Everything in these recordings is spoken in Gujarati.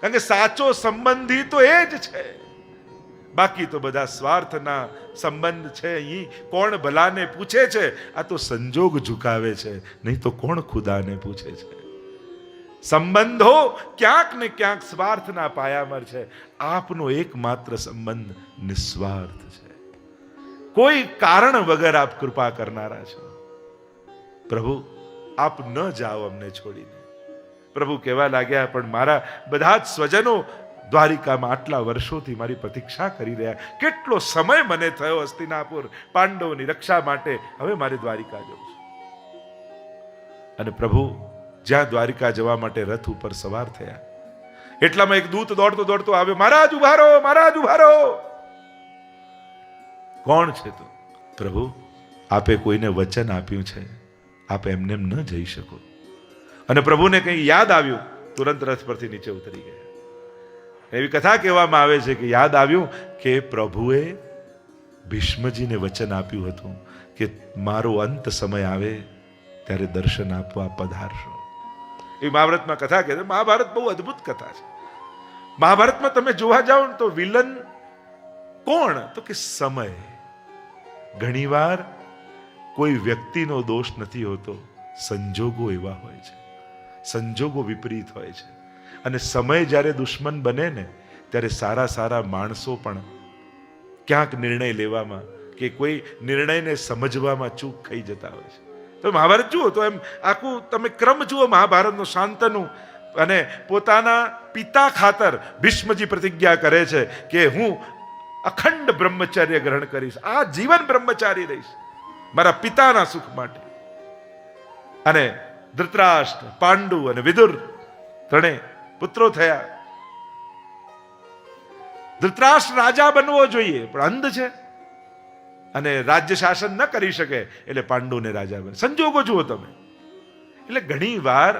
કારણ કે સાચો સંબંધી તો એ જ છે. બાકી તો બધા સ્વાર્થના સંબંધ છે. અહીં કોણ ભલાને પૂછે છે? આ તો સંજોગ ઝુકાવે છે. નહીં તો કોણ ખુદાને પૂછે છે? સંબંધો ક્યાંક ને ક્યાંક સ્વાર્થના પાયામર છે. આપનો એકમાત્ર સંબંધ નિસ્વાર્થ છે. કોઈ કારણ વગર આપ કૃપા કરનારા છો. પ્રભુ, આપ ન જાઓ અમને છોડીને. પ્રભુ કહેવા લાગ્યા, પણ મારા બધા જ સ્વજનો દ્વારિકામાં આટલા વર્ષોથી મારી પ્રતીક્ષા કરી રહ્યા. કેટલો સમય મને થયો હસ્તિનાપુર પાંડવોની રક્ષા માટે. હવે મારે દ્વારિકા જવું છે. અને પ્રભુ જ્યાં દ્વારિકા જવા માટે રથ ઉપર સવાર થયા. એટલામાં એક દૂત દોડતો દોડતો આવ્યો, મહારાજ ઉભારો મહારાજ ઉભારો કોણ છે તું? પ્રભુ, આપે કોઈને વચન આપ્યું છે. આપ એમને એમ ન જઈ શકો. અને પ્રભુને કંઈ યાદ આવ્યું? તુરંત રથ પરથી નીચે ઉતરી ગયા. એવી કથા કહેવામાં આવે છે કે યાદ આવ્યું કે પ્રભુએ ભીષ્મજીને વચન આપ્યું હતું કે મારો અંત સમય આવે ત્યારે દર્શન આપવા પધારશો. એ મહાભારતમાં કથા કહે છે મહાભારત બહુ અદ્ભુત કથા છે. મહાભારતમાં તમે જોવા જાઓ ને તો વિલન કોણ? તો કે સમય. ઘણીવાર કોઈ વ્યક્તિનો દોષ નથી હોતો, સંજોગો એવા હોય છે. સંજોગો વિપરીત હોય છે. અને સમય જ્યારે દુશ્મન બને ને, ત્યારે સારા સારા માણસો પણ ક્યાંક નિર્ણય લેવામાં કે કોઈ નિર્ણયને સમજવામાં ચૂક થઈ જતા હોય છે. તો મહાભારત જુઓ, તો એમ આખું તમે ક્રમ જુઓ મહાભારતનો શાંતનું અને પોતાના પિતા ખાતર ભીષ્મજી પ્રતિજ્ઞા કરે છે કે હું અખંડ બ્રહ્મચર્ય ગ્રહણ કરીશ. આ જીવન બ્રહ્મચારી રહીશ. મારા પિતાના સુખ માટે. અને ધૃતરાષ્ટ્ર, પાંડુ અને વિદુર ત્રણે પુત્રો થયા. ધૃતરાષ્ટ્ર રાજા બનવો જોઈએ, પણ અંધ છે. અને રાજ્ય શાસન ન કરી શકે, એટલે પાંડુને રાજા બને. સંજોગો જુઓ તમે. એટલે ઘણી વાર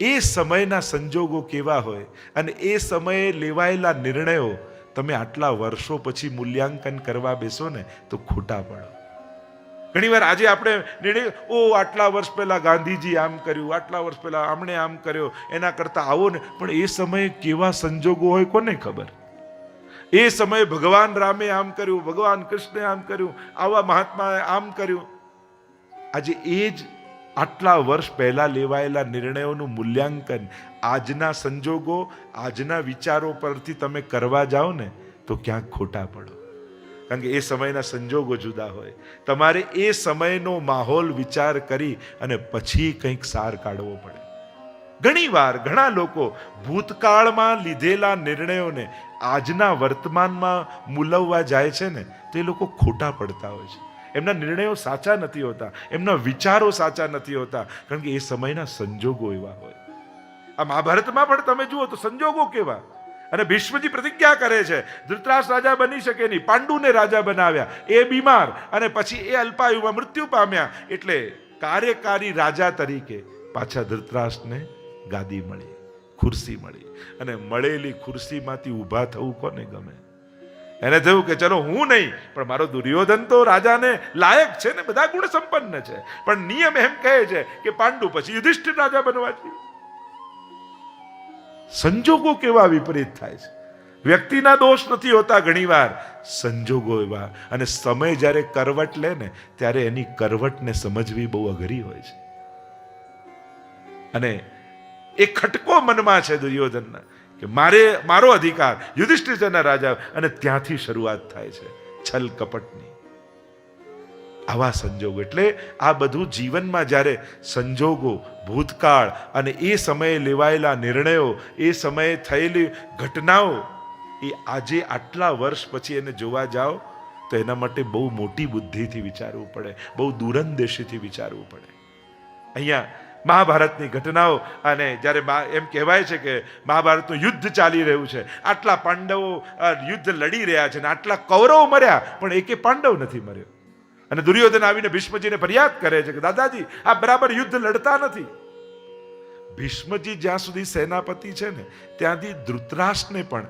એ સમયના સંજોગો કેવા હોય અને એ સમયે લેવાયેલા નિર્ણયો તમે આટલા વર્ષો પછી મૂલ્યાંકન કરવા બેસો ને તો ખોટા પડો. ઘણીવાર આજે આપણે નિર્ણય, ઓ, આટલા વર્ષ પહેલા ગાંધીજી આમ કર્યું, આટલા વર્ષ પહેલા આમણે આમ કર્યો, એના કરતા આવો ને. પણ એ સમયે કેવા સંજોગો હોય કોને ખબર? એ સમયે ભગવાન રામે આમ કર્યું, ભગવાન કૃષ્ણે આમ કર્યું, આવા મહાત્માએ આમ કર્યું. આજે એ જ આટલા વર્ષ પહેલા લેવાયેલા નિર્ણયોનું મૂલ્યાંકન, આજના સંજોગો, આજના વિચારો પરથી તમે કરવા જાઓ ને, તો ક્યાંક ખોટા પડો. કારણ કે એ સમયના સંજોગો જુદા હોય. તમારે એ સમયનો માહોલ વિચાર કરી અને પછી કંઈક સાર કાઢવો પડે. ઘણીવાર ઘણા લોકો ભૂતકાળમાં લીધેલા નિર્ણયોને આજના વર્તમાનમાં મૂલવવા જાય છે ને, તો એ લોકો ખોટા પડતા હોય છે. એમના નિર્ણયો સાચા નથી હોતા, એમના વિચારો સાચા નથી હોતા, કારણ કે એ સમયના સંજોગો એવા હોય. આ મહાભારતમાં પણ તમે જુઓ તો સંજોગો કેવા? અને ભીષ્મજી પ્રતિજ્ઞા કરે છે, ધૃતરાષ્ટ્ર રાજા બની શકે નહીં, પાંડુને રાજા બનાવ્યા, એ બીમાર અને પછી એ અલ્પાયુમાં મૃત્યુ પામ્યા. એટલે કાર્યકારી રાજા તરીકે પાછા ધૃતરાષ્ટ્રને ગાદી મળી, ખુરશી મળી અને મળેલી ખુરશીમાંથી ઊભા થવું કોને ગમે? એને થયું કે, ચલો, હું નહીં, પણ મારો દુર્યોધન તો રાજાને લાયક છે ને, બધા ગુણ સંપન્ન છે. પણ નિયમ એમ કહે છે કે પાંડુ પછી યુધિષ્ઠિર રાજા બનવા જોઈએ. સંજોગો કેવા વિપરીત થાય છે? વ્યક્તિના દોષ નથી હોતા ઘણીવાર. સંજોગો એવા. અને સમય જ્યારે કરવટ લે ને, ત્યારે એની કરવટને સમજવી બહુ અઘરી હોય છે. અને એ ખટકો મનમાં છે દુર્યોધનના કે મારે, મારો અધિકાર યુધિષ્ઠિરના રાજા, અને ત્યાંથી શરૂઆત થાય છે. છલ કપટની. આવા સંજોગ. એટલે આ બધું જીવનમાં જ્યારે સંજોગો, ભૂતકાળ અને એ સમયે લેવાયેલા નિર્ણયો, એ સમયે થયેલી ઘટનાઓ, એ આજે આટલા વર્ષ પછી એને જોવા જાઓ, તો એના માટે બહુ મોટી બુદ્ધિથી વિચારવું પડે, બહુ દૂરંદેશીથી વિચારવું પડે. અહીંયા મહાભારતની ઘટનાઓ અને જ્યારે એમ કહેવાય છે કે મહાભારતનું યુદ્ધ ચાલી રહ્યું છે, આટલા પાંડવો યુદ્ધ લડી રહ્યા છે અને આટલા કૌરવો મર્યા, પણ એકે પાંડવ નથી મર્યો. અને દુર્યોધન આવીને ભીષ્મજીને ફરિયાદ કરે છે કે, દાદાજી, આ બરાબર યુદ્ધ લડતા નથી. ભીષ્મજી જ્યાં સુધી સેનાપતિ છે ને, ત્યાંથી ધૃતરાષ્ટ્રને પણ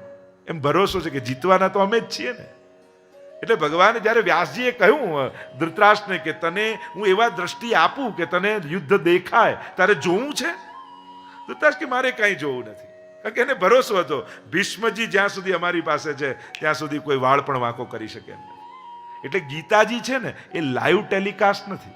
એમ ભરોસો છે કે જીતવાના તો અમે જ છીએ ને. એટલે ભગવાને જ્યારે વ્યાસજીએ કહ્યું ધૃતરાષ્ટ્રને કે તને હું એવા દ્રષ્ટિ આપું કે તને યુદ્ધ દેખાય, તારે જોવું છે? ધૃતરાષ્ટ્ર કે, મારે કાંઈ જોવું નથી. કારણ કે એને ભરોસો હતો. ભીષ્મજી જ્યાં સુધી અમારી પાસે છે, ત્યાં સુધી કોઈ વાળ પણ વાંકો કરી શકે નથી એટલે ગીતાજી છે ને, એ લાઈવ ટેલિકાસ્ટ નથી.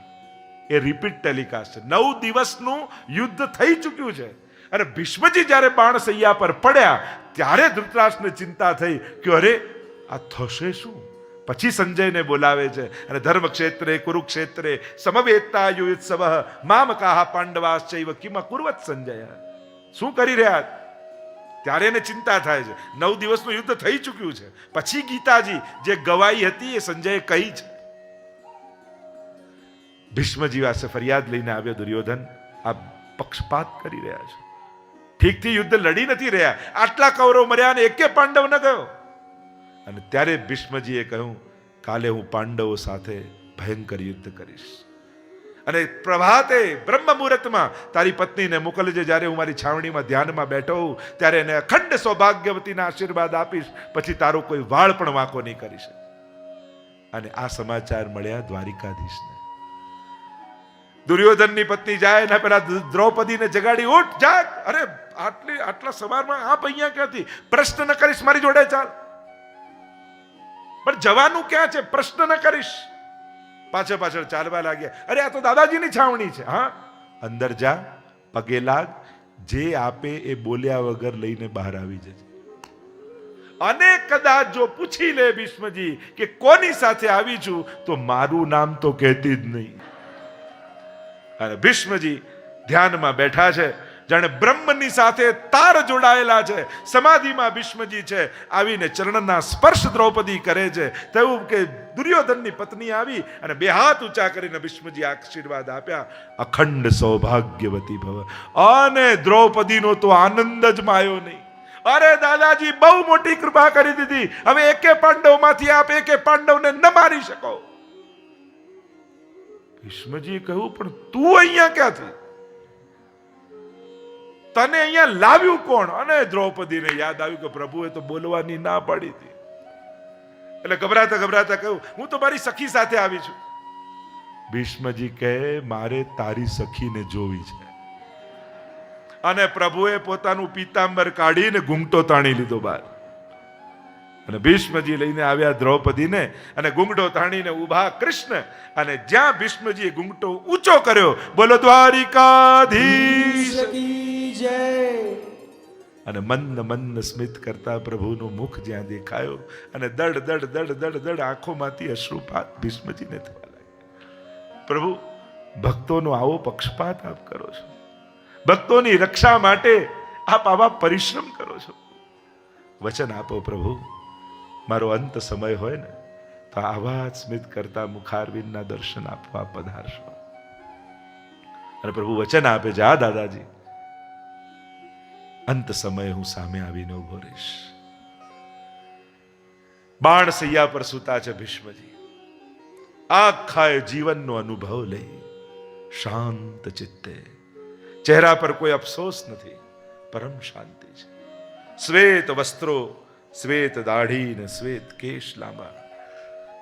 એ રિપીટ ટેલિકાસ્ટ છે. નવ દિવસનું યુદ્ધ થઈ ચૂક્યું છે. અને ભીષ્મજી જ્યારે બાણસૈયા પર પડ્યા, ત્યારે ધૃતરાષ્ટ્રને ચિંતા થઈ કે અરે, આ થશે શું? પછી સંજયને બોલાવે છે અને ધર્મક્ષેત્રે, કુરુક્ષેત્રે સમવેતા યુત્સવ મામકાહ પાંડવાશ્ચૈવ કિમ કુર્વત સંજય. શું કરી રહ્યા? ત્યારે એને ચિંતા થાય છે. નવ દિવસનું યુદ્ધ થઈ ચૂક્યું છે. પછી ગીતાજી જે ગવાઈ હતી એ સંજયે કહી છે. ભીષ્મજી પાસે ફરિયાદ લઈને આવ્યો દુર્યોધન આ પક્ષપાત કરી રહ્યા છે. ઠીકથી યુદ્ધ લડી નથી રહ્યા. આટલા કૌરવ મર્યા અને એકે પાંડવ ન ગયો. અને ત્યારે ભીષ્મજીએ કહ્યું, કાલે હું પાંડવો સાથે ભયંકર યુદ્ધ કરીશ. અને પ્રભાતે બ્રહ્મ મુહૂર્તમાં તારી પત્નીને મોકલજે જ્યારે હું મારી છાવણીમાં ધ્યાનમાં બેઠો હોઉં, ત્યારે એને અખંડ સૌભાગ્યવતીના આશીર્વાદ આપીશ. પછી તારો કોઈ વાળ પણ વાંકો નહીં કરીશ અને આ સમાચાર મળ્યા દ્વારિકાધીશને. દુર્યોધનની પત્ની જાય એના પેલા દ્રૌપદીને જગાડી, ઉઠ, જાગ! અરે, આટલી, આટલા સવારમાં આપ અહીંયા ક્યાંથી? પ્રશ્ન ન કરીશ, મારી જોડે ચાલ. પણ જવાનું ક્યાં છે? પ્રશ્ન ન કરીશ. પાછળ પાછળ ચાલવા લાગ્યા. અરે, આ તો દાદાજીની છાવણી છે, હા? અંદર જા, પગે લાગ, જે આપે એ બોલ્યા વગર લઈને બહાર આવી જજે. અને કદાચ જો પૂછી લે ભીષ્મજી કે કોની સાથે આવી છું, તો મારું નામ તો કહેતી જ નહીં. અને ભીષ્મજી ધ્યાનમાં બેઠા છે જાણે બ્રહ્મની સાથે તાર જોડાયેલા છે, સમાધિમાં ભીષ્મજી છે, આવીને ચરણના સ્પર્શ દ્રૌપદી કરે છે. તેવું કે દુર્યોધનની પત્ની આવી અને બે હાથ ઊંચા કરીને ભીષ્મજી આશીર્વાદ આપ્યા. અખંડ સૌભાગ્યવતી ભવ. અને દ્રૌપદીનો તો આનંદ જ માયો નહીં. અરે દાદાજી, બહુ મોટી કૃપા કરી દીધી. હવે એકે પાંડવમાંથી આપ એકે પાંડવને ન મારી શકો. ભીષ્મજીએ કહ્યું, પણ તું અહીંયા ક્યાંથી? તને અહીંયા લાવ્યું કોણ? અને દ્રૌપદીને યાદ આવ્યું કે પ્રભુએ તો બોલવાની ના પાડી હતી. એટલે ગભરાતા ગભરાતા કહ્યું, હું તો મારી સખી સાથે આવી છું. ભીષ્મજી કહે, મારે તારી સખીને જોવી છે. અને પ્રભુએ પોતાનું પીતાંબર કાઢીને ઘૂંઘટો તાણી લીધો બહાર અને ભીષ્મજી લઈને આવ્યા દ્રૌપદીને અને ગુંગટો તાણીને ઊભા કૃષ્ણ. અને જ્યાં ભીષ્મજીએ ગુંગટો ઊંચો કર્યો, બોલો, દ્વારિકાધીશ. જય. અને મંદ મંદ સ્મિત કરતા પ્રભુનું મુખ જ્યાં દેખાયો અને દડ દડ દડ દડ દડ આંખોમાંથી અશ્રુપાત ભીષ્મજીને થવા લાગ્યા. પ્રભુ, ભક્તોનો આવો પક્ષપાત આપ કરો છો. ભક્તોની રક્ષા માટે આપ આવા પરિશ્રમ કરો છો. વચન આપો પ્રભુ, મારો અંત સમય હોય ને, તો આવા સ્મિત કરતા મુખારવિંદના દર્શન આપવા પધારશો. અને પ્રભુ, વચન આપે આ દાદાજી. અંત સમયે હું સામે આવીને ઊભો રહીશ. બાણ સૈયા પર સૂતા છે ભીષ્મજી. આખા જીવનનો અનુભવ લઈ શાંત ચિત્તે. ચહેરા પર કોઈ અફસોસ નથી, પરમ શાંતિ છે. શ્વેત વસ્ત્રો, શ્વેત દાઢી ને શ્વેત કેશ લાંબા.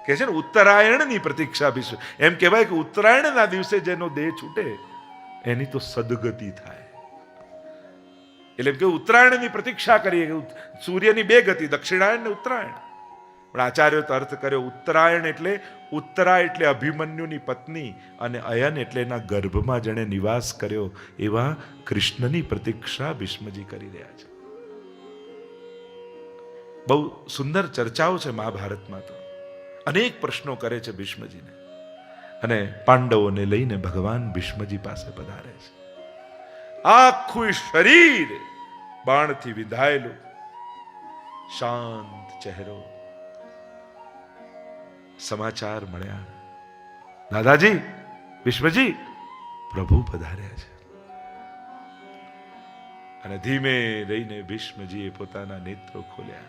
કે છે ને, ઉત્તરાયણની પ્રતીક્ષા ભીષ્મ એમ કહેવાય કે ઉત્તરાયણના દિવસે જેનો દેહ છૂટે, એની તો સદગતિ થાય. એટલે કે ઉત્તરાયણની પ્રતીક્ષા કરીએ સૂર્યની બે ગતિ દક્ષિણાયણ ને ઉત્તરાયણ. પણ આચાર્યો તો અર્થ કર્યો, ઉત્તરાયણ એટલે ઉત્તરા એટલે અભિમન્યુની પત્ની અને અયન એટલે એના ગર્ભમાં જેણે નિવાસ કર્યો એવા કૃષ્ણની પ્રતીક્ષા ભીષ્મજી કરી રહ્યા છે. બહુ સુંદર ચર્ચાઓ છે મહાભારતમાં તો. અનેક પ્રશ્નો કરે છે ભીષ્મજીને. અને પાંડવોને લઈને ભગવાન ભીષ્મજી પાસે પધારે છે. આખું શરીર બાણથી વિધાયેલું. શાંત ચહેરો. સમાચાર મળ્યા. દાદાજી, વિશ્વજી, પ્રભુ પધાર્યા છે. અને ધીમે રહીને ભીષ્મજીએ પોતાના નેત્રો ખોલ્યા.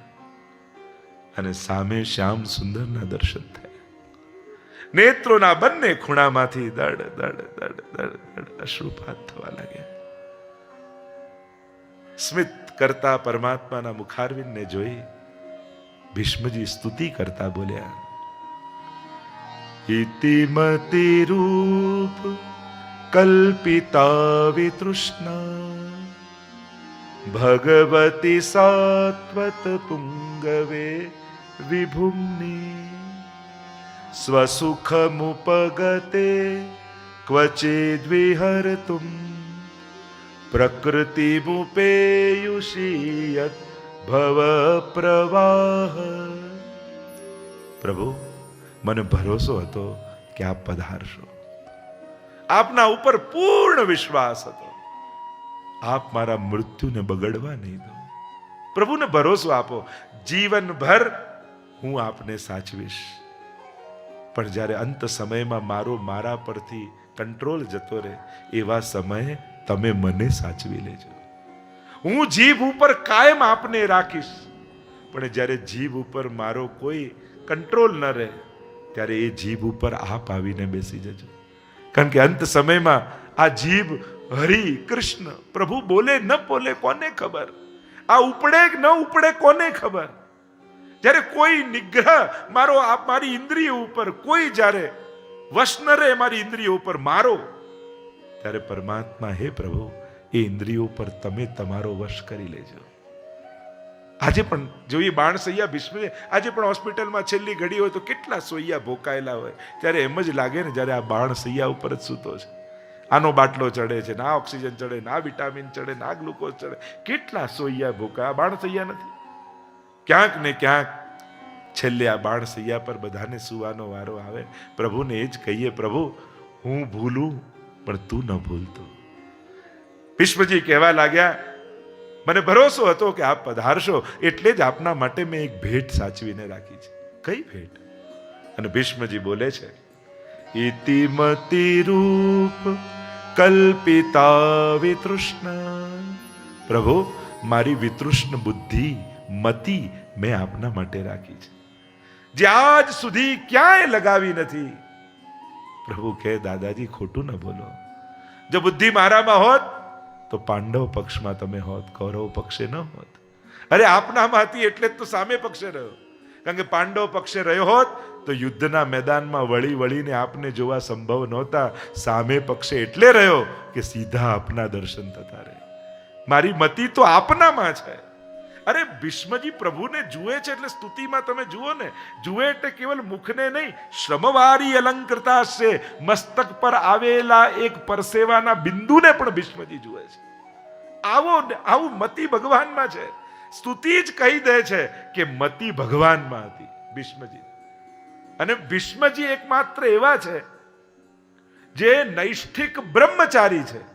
અને સામે શ્યામ સુંદરના દર્શન થયા. નેત્રોના બંને ખૂણામાંથી દડ દડ દડ દડ દડ અશ્રુપાત થવા લાગ્યા. સ્મિત કરતા પરમાત્માના મુખારવિંદને જોઈ ભીષ્મજી સ્તુતિ કરતા બોલ્યા ઇતિમતિ રૂપ કલ્પિતા વિતૃષ્ણા ભગવતી સાત્વત પુંગવે વિભુમ્ની. સ્વસુખમુપગતે ક્વચિદ્વિહર્તુમ પ્રકૃતિમુપેયુષી યત ભવ પ્રવાહ પ્રભુ મને ભરોસો હતો કે આપ પધારશો। આપના ઉપર પૂર્ણ વિશ્વાસ હતો। આપ મારા મૃત્યુને બગડવા નહીં દો। પ્રભુને ભરોસો આપો। જીવનભર હું આપને સાચવીશ। પણ જ્યારે અંત સમયમાં મારો મારા પરથી કંટ્રોલ જતો રહે, એવા સમયે તમે મને સાચવી લેજો. હું જીભ ઉપર કાયમ આપને રાખીશ. પણ જ્યારે જીભ ઉપર મારો કોઈ કંટ્રોલ ન રહે, ત્યારે એ જીભ ઉપર આપ આવીને બેસી જજો. કારણ કે અંત સમયમાં આ જીભ હરિ કૃષ્ણ પ્રભુ બોલે ન બોલે કોને ખબર? આ ઉપડે કે ન ઉપડે કોને ખબર? જ્યારે કોઈ નિગ્રહ મારો મારી ઇન્દ્રિય ઉપર, કોઈ જ્યારે વશ ન રહે મારી ઇન્દ્રિયો ઉપર, મારો ત્યારે પરમાત્મા, હે પ્રભુ, એ ઇન્દ્રિયો પર તમે તમારો વશ કરી લેજો. આજે પણ જોઈએ બાણ સૈયા ભીષ્મ આજે પણ હોસ્પિટલમાં છેલ્લી ઘડી હોય તો કેટલા સોૈયા ભોકાયેલા હોય. ત્યારે એમ જ લાગે ને જ્યારે આ બાણ સૈયા ઉપર જ સૂતો છે. આનો બાટલો ચડે છે, ના ઓક્સિજન ચડે, ના વિટામિન ચડે, ના ગ્લુકોઝ ચડે. કેટલા સોૈયા ભોકા આ બાણ સૈયા નથી. ક્યાંક ને ક્યાંક છેલ્લે આ બાણ સૈયા પર બધાને સુવાનો વારો આવે પ્રભુને એ જ કહીએ, પ્રભુ, હું ભૂલું પણ તું ન ભૂલતો. ભીષ્મજી કહેવા લાગ્યા, મને ભરોસો હતો કે આપ પધારશો, એટલે જ આપના માટે મેં એક ભેટ સાચવીને રાખી છે. કઈ ભેટ? અને ભીષ્મજી બોલે છે ઇતિમતિ રૂપ કલ્પિતા વિતૃષ્ણ. પ્રભુ, મારી વિતૃષ્ણ બુદ્ધિ, મતિ મેં આપના માટે રાખી છે. જે આજ સુધી ક્યાંય લગાવી નથી પ્રભુ કહે, દાદાજી, ખોટું ન બોલો. જો બુદ્ધિ મારામાં હોત, તો પાંડવ પક્ષમાં તમે હોત, કૌરવ પક્ષે ન હોત. અરે આપનામાં હતી એટલે જ તો સામે પક્ષે રહ્યો. કારણ કે પાંડવ પક્ષે રહ્યો હોત, તો યુદ્ધના મેદાનમાં વળી વળીને આપને જોવા સંભવ નહોતા. સામે પક્ષે એટલે રહ્યો કે સીધા આપના દર્શન થતા રહે. મારી મતિ તો આપનામાં છે. અરે ભીષ્મજી પ્રભુને જુએ છે એટલે સ્તુતિમાં તમે જુઓ ને, જુએ એટલે કેવલ મુખને નહીં શ્રમવારી અલંકૃતા છે મસ્તક પર આવેલા એક પરસેવાના બિંદુને પણ ભીષ્મજી જુએ છે. આવો આવું મતિ ભગવાનમાં છે. સ્તુતિ જ કહી દે છે કે મતિ ભગવાનમાં હતી ભીષ્મજી. અને ભીષ્મજી એકમાત્ર એવા છે જે નૈષ્ઠિક બ્રહ્મચારી છે.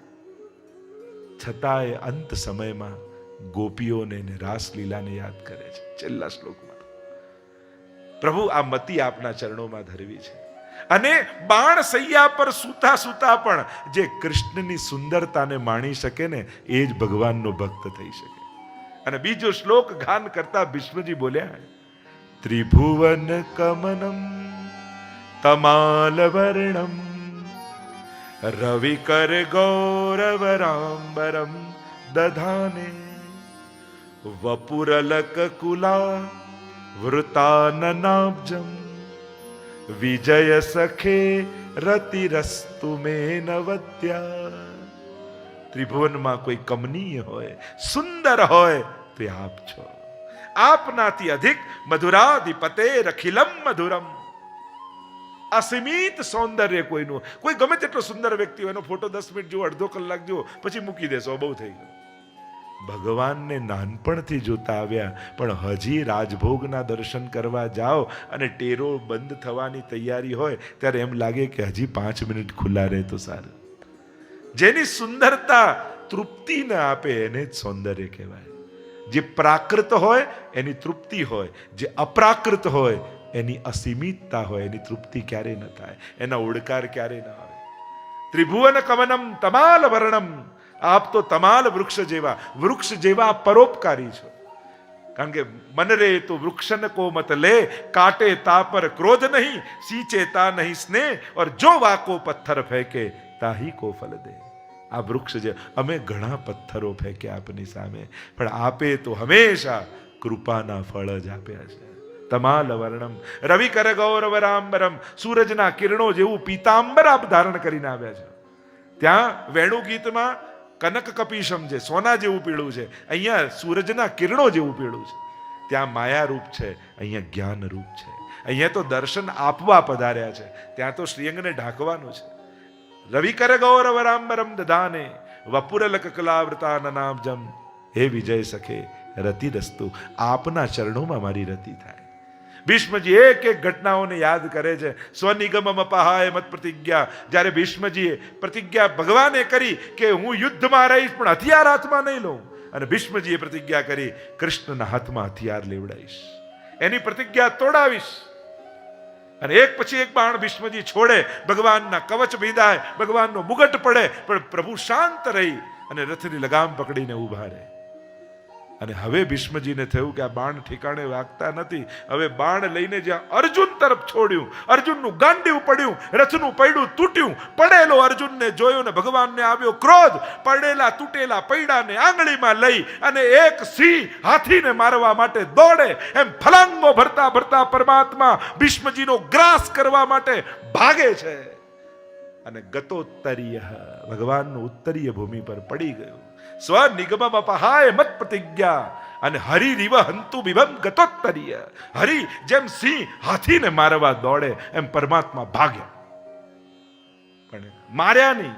છતાંય અંત સમયમાં ગોપીઓને ને રાસલીલાને યાદ કરે છે છેલ્લા શ્લોકમાં. પ્રભુ, આ મતિ આપના ચરણોમાં ધરવી છે. અને બાણ સૈયા પર સૂતા સૂતા પણ જે કૃષ્ણની સુંદરતાને માણી શકે ને, એ જ ભગવાનનો ભક્ત થઈ શકે. અને બીજો શ્લોક ગાન કરતા ભીષ્મજી બોલ્યા, ત્રિભુવન કમનમ તમાલ વર્ણમ રવિકર ગૌરવરાંબરમ દધાને વપુરલક કુલા વૃતાનનાબ્જમ વિજય સખે રતિરસ્તુ મે નવદ્યા ત્રિભુવનમાં કોઈ કમનીય હોય સુંદર હોય તો આપ છો આપનાથી અધિક મધુરાધિપતે રખિલમ મધુરમ અસીમિત સૌંદર્ય કોઈનું કોઈ ગમે તેટલો સુંદર વ્યક્તિ હોય એનો ફોટો દસ મિનિટ જુઓ અડધો કલાક જુઓ પછી મૂકી દેશો બહુ થઈ ગયું ભગવાનને નાનપણથી જોતા આવ્યા, પણ હજી રાજભોગના દર્શન કરવા જાઓ અને ટેરો બંધ થવાની તૈયારી હોય, ત્યારે એમ લાગે કે હજી પાંચ મિનિટ ખુલ્લા રહે તો સારું. જેની સુંદરતા તૃપ્તિ ન આપે, એને જ સૌંદર્ય કહેવાય. જે પ્રાકૃત હોય, એની તૃપ્તિ હોય. જે અપ્રાકૃત હોય, એની અસીમિતતા હોય. એની તૃપ્તિ ક્યારે ન થાય. એના ઓડકાર ક્યારે ન આવે. ત્રિભુવન કવનમ, તમાલ વર્ણમ. આપ તો તમાલ વૃક્ષ જેવા વૃક્ષ જેવા પરોપકારી છો. કારણ કે મન રે તો વૃક્ષન કો મત લે, કાટે તા પર ક્રોધ નહીં, સીચે તા નહીં સ્નેહ, ઓર જો વાકો પથ્થર ફેંકે, તાહી કો ફલ દે. આ વૃક્ષ જે, અમે ઘણા પથ્થરો ફેંક્યા આપની સામે. પણ આપે તો હંમેશા કૃપાના ફળ જ આપ્યા છે. તમાલ વર્ણમ, રવિ કર ગૌરવરામ્બરમ સૂરજના કિરણો જેવું પીતાંબર આપ ધારણ કરીને આવ્યા છે. ત્યાં વેણુ ગીતમાં કનક કપીશમ છે સોના જેવું પીળું છે. અહીંયા સૂરજના કિરણો જેવું પીળું છે. ત્યાં માયા રૂપ છે, અહીંયા જ્ઞાન રૂપ છે. અહીંયા તો દર્શન આપવા પધાર્યા છે. ત્યાં તો શ્રીઅંગને ઢાંકવાનું છે. રવિ કર ગૌરવરાંબરમ દધાને વપુરલક જમ હે વિજય સખે, રતિ દસ્તુ. આપના ચરણોમાં મારી રતિ થાય. ભીષ્મજી એક એક ઘટનાઓને યાદ કરે છે. સ્વનિગમ અપહાય મત પ્રતિજ્ઞા. જ્યારે ભીષ્મજીએ પ્રતિજ્ઞા ભગવાને કરી કે હું યુદ્ધમાં રહીશ, પણ હથિયાર હાથમાં નહીં લઉં. અને ભીષ્મજીએ પ્રતિજ્ઞા કરી, કૃષ્ણના હાથમાં હથિયાર લેવડાવીશ. એની પ્રતિજ્ઞા તોડાવીશ. અને એક પછી એક બાણ ભીષ્મજી છોડે, ભગવાનના કવચ ભીંદાય ભગવાનનો મુગટ પડે, પણ પ્રભુ શાંત રહી અને રથની લગામ પકડીને ઊભા રહે. અને હવે ભીષ્મજીને થયું કે આ બાણ ઠેકાણે વાગતા નથી. હવે બાણ લઈને જ્યાં અર્જુન તરફ છોડ્યું, અર્જુનનું ગાંડિયું પડ્યું રથનું પૈડું તૂટ્યું, પડેલો અર્જુનને જોયો ને ભગવાનને આવ્યો ક્રોધ, પડેલા તૂટેલા પૈડાને આંગળીમાં લઈ અને એક સિંહ હાથીને મારવા માટે દોડે. એમ ફલાંગો ભરતા ભરતા પરમાત્મા ભીષ્મજીનો ગ્રાસ કરવા માટે ભાગે છે. અને ગતોત્તરીય ભગવાનનું ઉત્તરીય ભૂમિ પર પડી ગયું. સ્વનિગમમ અપહાય મત પ્રતિજ્ઞા અને હરિ રીવ હંતુ બિભમ ગતોત્તરીય. હરિ જેમ સિંહ હાથીને મારવા દોડે, એમ પરમાત્મા ભાગ્યા. પણ માર્યા નહીં.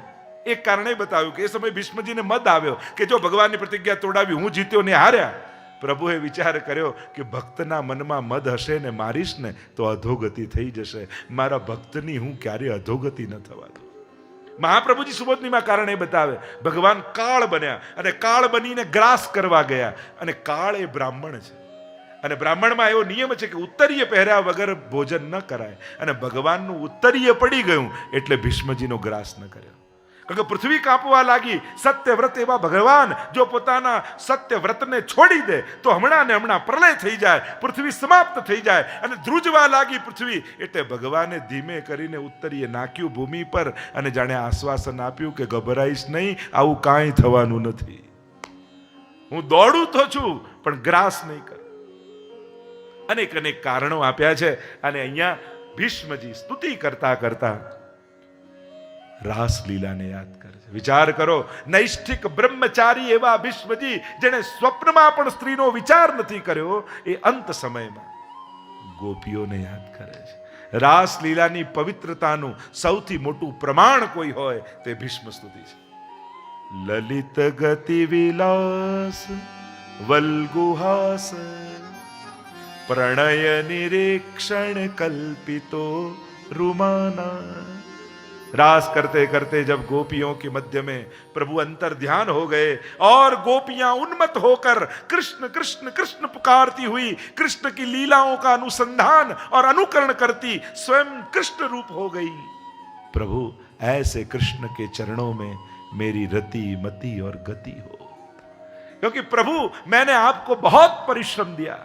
એ કારણે બતાવ્યું કે એ સમય ભીષ્મજીને મદ આવ્યો કે જો ભગવાનની પ્રતિજ્ઞા તોડાવી, હું જીત્યો ને હાર્યા. પ્રભુએ વિચાર કર્યો કે ભક્તના મનમાં મદ હશે ને મારીશ ને, તો અધોગતિ થઈ જશે. મારા ભક્તની હું ક્યારેય અધોગતિ ન થવા દઉં મહાપ્રભુજી સુબોધનીમાં કારણે બતાવે, ભગવાન કાળ બન્યા અને કાળ બનીને ગ્રાસ કરવા ગયા અને કાળ એ બ્રાહ્મણ છે. અને બ્રાહ્મણમાં એવો નિયમ છે કે ઉત્તરીય પહેર્યા વગર ભોજન ન કરાય અને ભગવાનનું ઉત્તરીય પડી ગયું એટલે ભીષ્મજીનો ગ્રાસ ન કર્યો. કે પૃથ્વી કાપવા લાગી, સત્યવ્રત એવા ભગવાન જો પોતાના સત્યવ્રતને છોડી દે, તો હમણાં ને હમણાં પ્રલય થઈ જાય, પૃથ્વી સમાપ્ત થઈ જાય અને ધ્રુજવા લાગી પૃથ્વી. એટલે ભગવાને ધીમે કરીને ઉત્તરીએ નાખ્યું ભૂમિ પર અને જાણે આશ્વાસન આપ્યું કે ગભરાઈશ નહીં, આવું કાંઈ થવાનું નથી. હું દોડું તો છું, પણ ગ્રાસ નહીં કર. અનેક અનેક કારણો આપ્યા છે અને અહીંયા ભીષ્મજી સ્તુતિ કરતા કરતા રાસલીલાને યાદ કરે છે. વિચાર કરો, નૈષ્ઠિક બ્રહ્મચારી એવા ભીષ્મજી જેણે સ્વપ્નમાં પણ સ્ત્રીનો વિચાર નથી કર્યો, એ અંત સમયમાં ગોપીઓને યાદ કરે છે. રાસલીલાની પવિત્રતાનું સૌથી મોટું પ્રમાણ કોઈ હોય, તે ભીષ્મ સ્તુતિ છે. લલિત ગતિ વિલાસ, વલ્ગુહાસ, પ્રણય નિરીક્ષણ કલ્પિતો રૂમાના रास करते करते जब गोपियों के मध्य में प्रभु अंतर ध्यान हो गए और गोपियां उन्मत्त होकर कृष्ण कृष्ण कृष्ण पुकारती हुई कृष्ण की लीलाओं का अनुसंधान और अनुकरण करती स्वयं कृष्ण रूप हो गई प्रभु ऐसे कृष्ण के चरणों में मेरी रति मति और गति हो क्योंकि प्रभु मैंने आपको बहुत परिश्रम दिया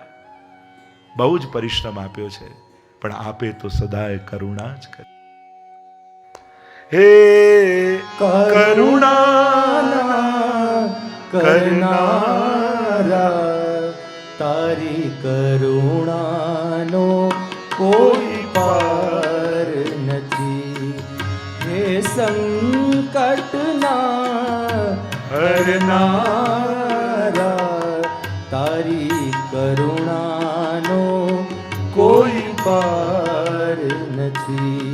બહુ જ પરિશ્રમ આપ્યો છે પણ આપે તો સદાય કરુણા જ કરી હે, કરુણા, કરનારા, તારી કરુણાનો કોઈ પાર નથી. હે સંકટના હરનારા તારી કરુણાનો કોઈ પાર નથી.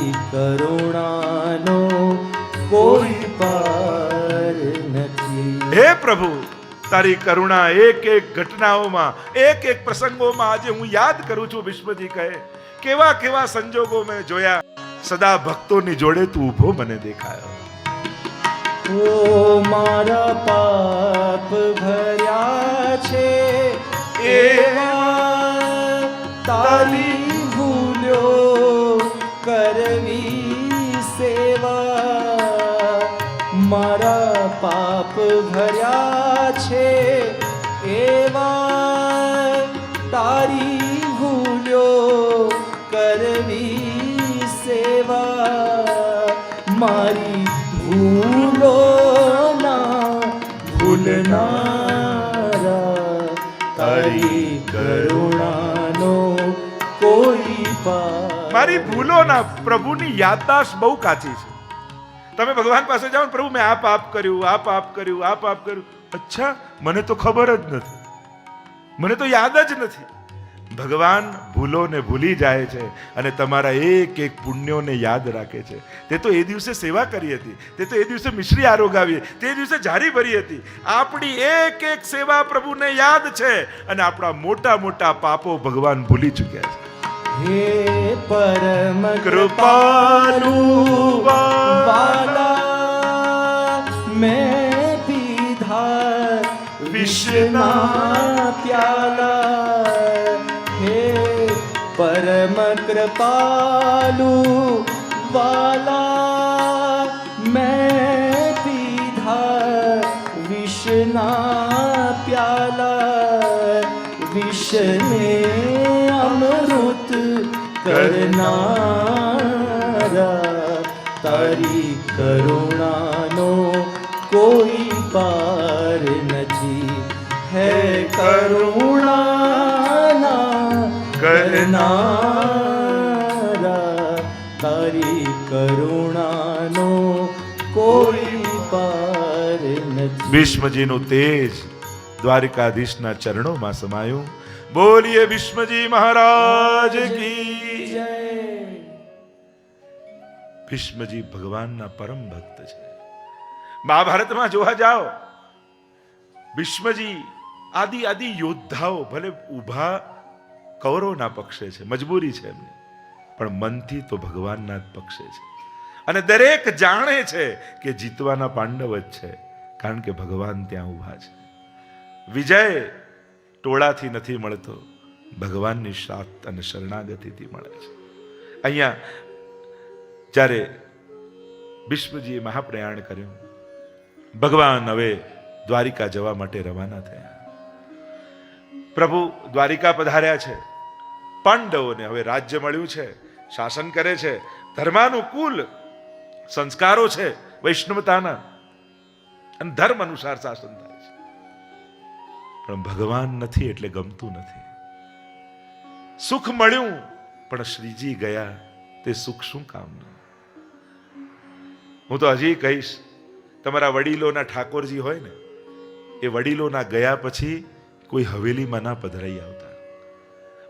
તારી કરુણાનો કોઈ પાર નથી. હે પ્રભુ તારી કરુણા એક એક ઘટનાઓમાં એક એક પ્રસંગોમાં આજે હું યાદ કરું છું વિશ્વજી કહે કેવા કેવા સંજોગો મેં જોયા. સદા ભક્તોની જોડે તું ઊભો મને દેખાયો. ઓ મારા પાપ ભર્યા છે એવા તારી કરવી સેવા મારા પાપ ભર્યા છે એવા તારી ભૂલ્યો કરવી સેવા મારી ભૂલો ના ભૂલનારા તારી કરુણાનો પાર મારી ભૂલોના પ્રભુની યાદદાસ્ત બહુ કાચી છે. તમે ભગવાન પાસે જાઓ ને, પ્રભુ મેં આ પાપ કર્યું આ પાપ કર્યું આ પાપ કર્યું. અચ્છા મને તો ખબર જ નથી. મને તો યાદ જ નથી. ભગવાન ભૂલોને ભૂલી જાય છે અને તમારા એક એક પુણ્યોને યાદ રાખે છે. તે તો એ દિવસે સેવા કરી હતી. તે તો એ દિવસે મિશ્રી આરોગાવી તે દિવસે જારી ભરી હતી. આપણી એક એક સેવા પ્રભુને યાદ છે અને આપણા મોટા મોટા પાપો ભગવાન ભૂલી ચૂક્યા છે. હે પરમ કૃપાલુ વાલા મેં પીધા વિષ્ણા પ્યાલા હે પરમ કૃપાલુ વાલા મેં પીધા વિષ્ણા પ્યાલા અમૃત કરનારા તારી કરુણાનો કોઈ પાર નથી હે કરુણાના કરનારા તારી કરુણાનો કોઈ પાર નથી ભીષ્મજીનું તેજ દ્વારિકાધીશના ચરણોમાં સમાયું બોલીએ ભીષ્મજી મહારાજ કી ભીષ્મજી ભગવાનના પરમ ભક્ત છે. મહાભારતમાં જોવા જાઓ, ભીષ્મજી આદિ આદિ યોદ્ધાઓ ભલે ઊભા કૌરવના પક્ષે છે, મજબૂરી છે એમની, પણ મનથી તો ભગવાનના જ પક્ષે છે. અને દરેક જાણે છે કે જીતવાના પાંડવ જ છે, કારણ કે ભગવાન ત્યાં ઊભા છે. વિજય ટોળાથી નથી મળતો, ભગવાનની સાથ અને શરણાગતિથી મળે છે. અહીંયા જ્યારે ભીષ્મજીએ મહાપ્રયાણ કર્યું, ભગવાન હવે દ્વારિકા જવા માટે રવાના થયા. પ્રભુ દ્વારિકા પધાર્યા છે, પાંડવોને હવે રાજ્ય મળ્યું છે, શાસન કરે છે, ધર્માનુકૂલ સંસ્કારો છે, વૈષ્ણવતાના, અને ધર્મ અનુસાર શાસન થાય છે. પણ ભગવાન નથી એટલે ગમતું નથી. સુખ મળ્યું, પણ શ્રીજી ગયા, તે સુખ શું કામનું? હું તો હજી કહીશ, તમારા વડીલોના ઠાકોરજી હોય ને, એ વડીલોના ગયા પછી કોઈ હવેલીમાં ના પધરાઈ આવતા.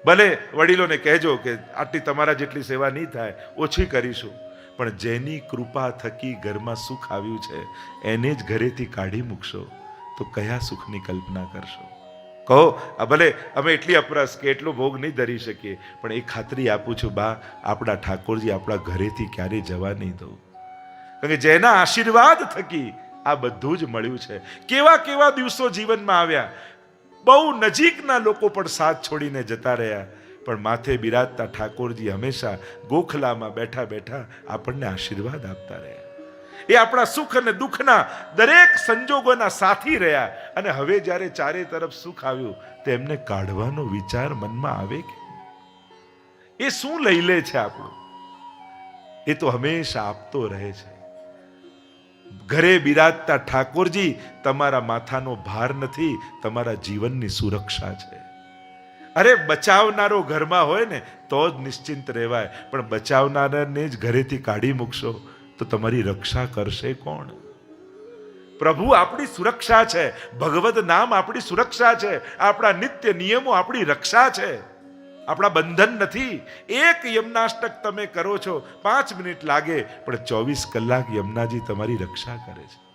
ભલે વડીલોને કહેજો કે આટલી તમારા જેટલી સેવા નહીં થાય, ઓછી કરીશું, પણ જેની કૃપા થકી ઘરમાં સુખ આવ્યું છે, એને જ ઘરેથી કાઢી મૂકશો, તો કયા સુખની કલ્પના કરશો? કહો ભલે અમે એટલી અપરસ કે એટલો ભોગ નહીં ધરી શકીએ, પણ એ ખાતરી આપું છું, બા, આપણા ઠાકોરજી આપણા ઘરેથી ક્યારેય જવા નહીં દઉં. કારણ કે જેના આશીર્વાદ થકી આ બધું જ મળ્યું છે. કેવા કેવા દિવસો જીવનમાં આવ્યા. બહુ નજીકના લોકો પણ સાથ છોડીને જતા રહ્યા. પણ માથે બિરાજતા ઠાકોરજી હંમેશા ગોખલામાં બેઠા બેઠા આપણને આશીર્વાદ આપતા રહ્યા. એ આપણા સુખ અને દુઃખના દરેક સંજોગોના સાથી રહ્યા. અને હવે જ્યારે ચારે તરફ સુખ આવ્યું, તેમને કાઢવાનો વિચાર મનમાં આવે કે એ શું લઈ લે છે આપણું? એ તો હંમેશા આપતો રહે છે. ઘરે બિરાજતા ઠાકોરજી તમારા માથાનો ભાર નથી, તમારા જીવનની સુરક્ષા છે. અરે બચાવનારો ઘરમાં હોય ને, તો જ નિશ્ચિંત રહેવાય. પણ બચાવનારાને જ ઘરેથી કાઢી મૂકશો, તો તમારી રક્ષા કરશે કોણ? પ્રભુ આપણી સુરક્ષા છે, ભગવત નામ આપણી સુરક્ષા છે, આપણા નિત્ય નિયમો આપણી રક્ષા છે. આપણા બંધન નથી. એક યમનાષ્ટક તમે કરો છો, પાંચ મિનિટ લાગે, પણ ચોવીસ કલાક યમનાજી તમારી રક્ષા કરે છે.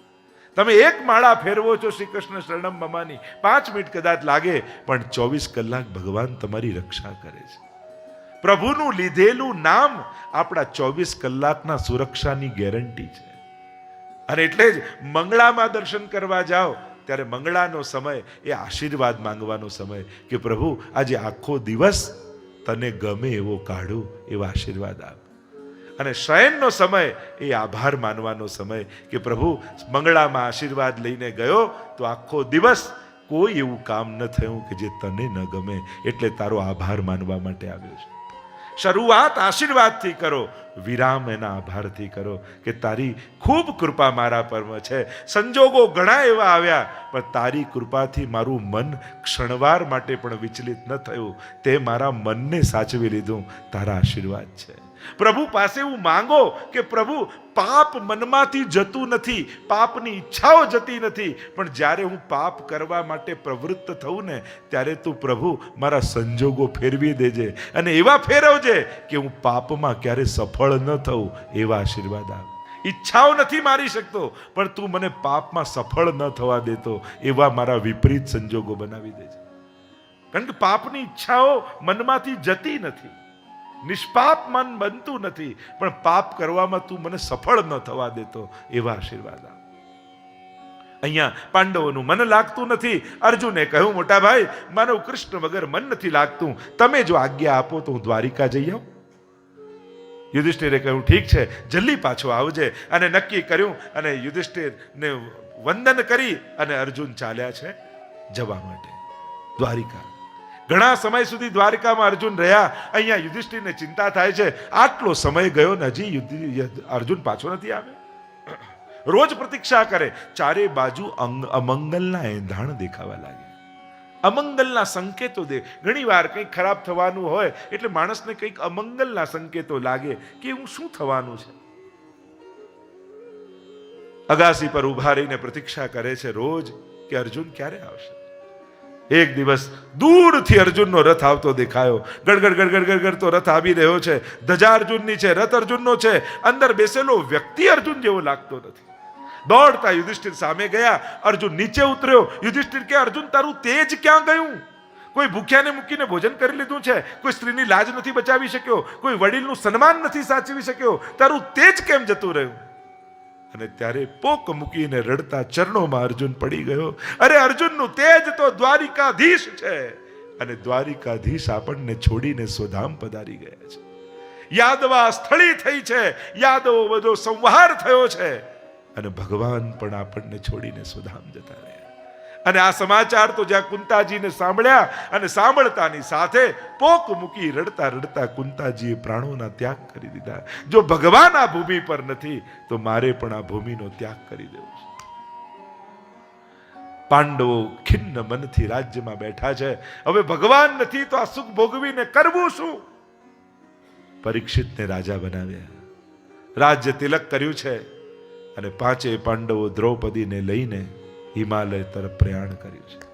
તમે એક માળા ફેરવો છો શ્રી કૃષ્ણ શરણમ મમાની, પાંચ મિનિટ કદાચ લાગે, પણ ચોવીસ કલાક ભગવાન તમારી રક્ષા કરે છે. પ્રભુનું લીધેલું નામ આપણા ચોવીસ કલાકના સુરક્ષાની ગેરંટી છે. અને એટલે જ મંગળામાં દર્શન કરવા જાઓ, ત્યારે મંગળાનો સમય એ આશીર્વાદ માંગવાનો સમય કે પ્રભુ, આજે આખો દિવસ તને ગમે એવો કાઢું, એવા આશીર્વાદ આપ. અને શયનનો સમય એ આભાર માનવાનો સમય કે પ્રભુ, મંગળામાં આશીર્વાદ લઈને ગયો, તો આખો દિવસ કોઈ એવું કામ ન થયું કે જે તને ન ગમે, એટલે તારો આભાર માનવા માટે આવ્યો છે. શરૂઆત આશીર્વાદથી કરો, વિરામ એના આભારથી કરો કે તારી ખૂબ કૃપા મારા પર છે. સંજોગો ઘણા એવા આવ્યા, પણ તારી કૃપાથી મારું મન ક્ષણવાર માટે પણ વિચલિત ન થયું. તે મારા મનને સાચવી લીધું. તારા આશીર્વાદ છે. પ્રભુ પાસે એવું માંગો કે પ્રભુ, પાપ મનમાંથી જતું નથી, પાપની ઈચ્છાઓ જતી નથી, પણ જ્યારે હું પાપ કરવા માટે પ્રવૃત્ત થઉં ને, ત્યારે તું પ્રભુ મારા સંજોગો ફેરવી દેજે અને એવા ફેરવજે કે હું પાપમાં ક્યારે સફળ ન થઉં, એવા આશીર્વાદ આપ ઈચ્છાઓ નથી મારી શકતો, પણ તું મને પાપમાં સફળ ન થવા દેતો, એવા મારા વિપરીત સંજોગો બનાવી દેજે. કારણ કે પાપની ઈચ્છાઓ મનમાંથી જતી નથી. નિષ્પાપ મન બનતું નથી, પણ પાપ કરવામાં તું મને સફળ ન થવા દેતો એવા આશીર્વાદ અહીંયા પાંડવોનું મન લાગતું નથી. અર્જુને કહ્યું, મોટા ભાઈ, માનવ કૃષ્ણ વગર મન નથી લાગતું. તમે જો આજ્ઞા આપો તો હું દ્વારિકા જઈ આવું. યુધિષ્ઠિરે કહ્યું, ઠીક છે, જલ્દી પાછો આવજે. અને નક્કી કર્યું અને યુધિષ્ઠિરને વંદન કરી અને અર્જુન ચાલ્યા છે જવા માટે. દ્વારિકા ઘણા સમય સુધી દ્વારિકામાં અર્જુન રહ્યા. અહીંયા યુધિષ્ઠિરને ચિંતા થાય છે. આટલો સમય ગયો ને હજી યુદ્ધ અર્જુન પાછો નથી આવે. રોજ પ્રતીક્ષા કરે. ચારે બાજુ અમંગલના એંધાણ દેખાવા લાગે અમંગલના સંકેતો દે. ઘણી વાર કંઈક ખરાબ થવાનું હોય એટલે માણસને કંઈક અમંગલના સંકેતો લાગે કે હું શું થવાનું છે? અગાસી પર ઊભા રહીને પ્રતીક્ષા કરે છે રોજ કે અર્જુન ક્યારે આવશે? એક દિવસ દૂરથી અર્જુનનો રથ આવતો દેખાયો. ગડગડ ગડગડ ગડગડ તો રથ આવી રહ્યો છે. ધજા અર્જુનની છે રથ અર્જુનનો છે. અંદર બેસેલો વ્યક્તિ અર્જુન જેવો લાગતો નથી. દોડતા યુધિષ્ઠિર સામે ગયા. અર્જુન નીચે ઉતર્યો. યુધિષ્ઠિર કે, અર્જુન, તારું તેજ ક્યાં ગયું? કોઈ ભૂખ્યાને મૂકીને ભોજન કરી લીધું છે? કોઈ સ્ત્રીની લાજ નથી બચાવી શક્યો? કોઈ વડીલનું સન્માન નથી સાચવી શક્યો? તારું તેજ કેમ જતું રહ્યું? અને ત્યારે પોક મૂકીને રડતા ચરણોમાં અર્જુન પડી ગયો. અરે અર્જુનનું તેજ તો દ્વારિકાધીશ છે. અને દ્વારિકાધીશ આપણને છોડીને સ્વધામ પધારી ગયા છે. યાદવા સ્થળી થઈ છે. યાદવો બધો સંહાર થયો છે. અને ભગવાન પણ આપણને છોડીને સ્વધામ જતા રહ્યા અને આ સમાચાર તો જ્યાં કુંતાજીને સાંભળ્યા અને સાંભળતાની સાથે પોક મૂકી રડતા રડતા કુંતાજીએ પ્રાણોના ત્યાગ કરી દીધા. જો ભગવાન આ ભૂમિ પર નથી, તો મારે પણ આ ભૂમિનો ત્યાગ કરી દેવો છે. પાંડવો ખિન્ન મનથી રાજ્યમાં બેઠા છે. હવે ભગવાન નથી, તો આ સુખ ભોગવીને કરવું શું? પરીક્ષિતને રાજા બનાવ્યા. રાજ્ય તિલક કર્યું છે અને પાંચે પાંડવો દ્રૌપદીને લઈને હિમાલય તરફ પ્રયાણ કર્યું છે.